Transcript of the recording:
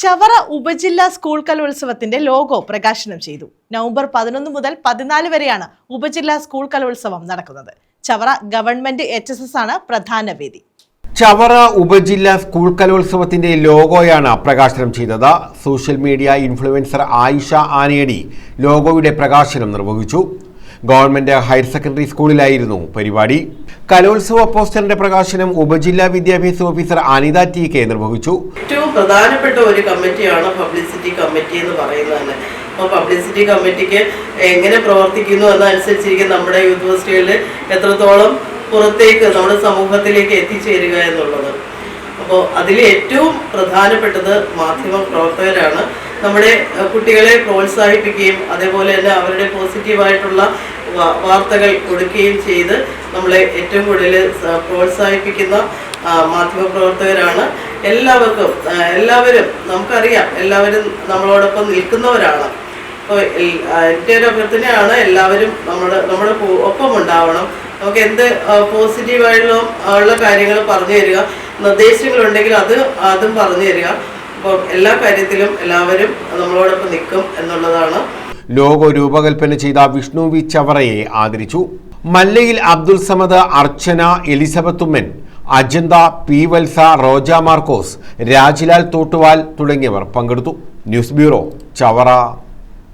ചവറ ഉപജില്ലാ school കലോത്സവത്തിന്റെ logo പ്രകാശനം ചെയ്തു. നവംബർ പതിനൊന്ന് മുതൽ പതിനാല് വരെയാണ് ഉപജില്ലാ സ്കൂൾ കലോത്സവം നടക്കുന്നത്. Chavara government H S S ആണ് പ്രധാന വേദി. ചവറ ഉപജില്ലാ സ്കൂൾ കലോത്സവത്തിന്റെ ലോഗോയാണ് പ്രകാശനം ചെയ്തത്. Social media influencer Ayisha Anedi ലോഗോയുടെ പ്രകാശനം നിർവഹിച്ചു. ഗവൺമെന്റ് ഹയർ സെക്കൻഡറി സ്കൂളിലായിരുന്നു പരിപാടി. കലോത്സവ പോസ്റ്ററിന്റെ പ്രകാശനം ഉപജില്ലാ വിദ്യാഭ്യാസ ഓഫീസർ അനിത ടി കെ നിർവഹിച്ചു. ഏറ്റവും പ്രധാനപ്പെട്ട ഒരു കമ്മിറ്റിയാണ് പബ്ലിസിറ്റി കമ്മിറ്റി എന്ന് പറയുന്നത് അപ്പോൾ പബ്ലിസിറ്റി കമ്മിറ്റിക്ക് എങ്ങനെ പ്രവർത്തിക്കുന്നു എന്നനുസരിച്ചിരിക്കും നമ്മുടെ യൂണിവേഴ്സിറ്റികളിൽ എത്രത്തോളം പുറത്തേക്ക് നമ്മുടെ സമൂഹത്തിലേക്ക് എത്തിച്ചേരുക എന്നുള്ളത്. അപ്പോൾ അതിൽ ഏറ്റവും പ്രധാനപ്പെട്ടത് മാധ്യമ പ്രവർത്തകരാണ്. നമ്മുടെ കുട്ടികളെ പ്രോത്സാഹിപ്പിക്കുകയും അതേപോലെ തന്നെ അവരുടെ പോസിറ്റീവായിട്ടുള്ള വാർത്തകൾ കൊടുക്കുകയും ചെയ്ത് നമ്മളെ ഏറ്റവും കൂടുതൽ പ്രോത്സാഹിപ്പിക്കുന്ന മാധ്യമ മാധ്യമപ്രവർത്തകരാണ്. എല്ലാവർക്കും എല്ലാവരും നമുക്കറിയാം എല്ലാവരും നമ്മളോടൊപ്പം നിൽക്കുന്നവരാണ്. അപ്പോൾ എന്റെ ഒരു അഭ്യർത്ഥനയാണ് എല്ലാവരും നമ്മുടെ നമ്മുടെ ഒപ്പം ഉണ്ടാവണം നമുക്ക് എന്ത് പോസിറ്റീവായിട്ടുള്ള ഉള്ള കാര്യങ്ങൾ പറഞ്ഞു തരിക നിർദ്ദേശങ്ങളുണ്ടെങ്കിൽ അത് അതും പറഞ്ഞു തരിക. അപ്പോൾ എല്ലാ കാര്യത്തിലും എല്ലാവരും നമ്മളോടൊപ്പം നിൽക്കും എന്നുള്ളതാണ്. ലോഗോ രൂപകൽപ്പന ചെയ്ത വിഷ്ണു വി ചവറയെ ആദരിച്ചു. മല്ലയിൽ അബ്ദുൽ സമദ് അർച്ചന എലിസബത്ത് ഉമ്മൻ അജന്ത പി വത്സ റോജ മാർക്കോസ് രാജിലാൽ തോട്ടുവാൽ തുടങ്ങിയവർ പങ്കെടുത്തു. News bureau Chavara.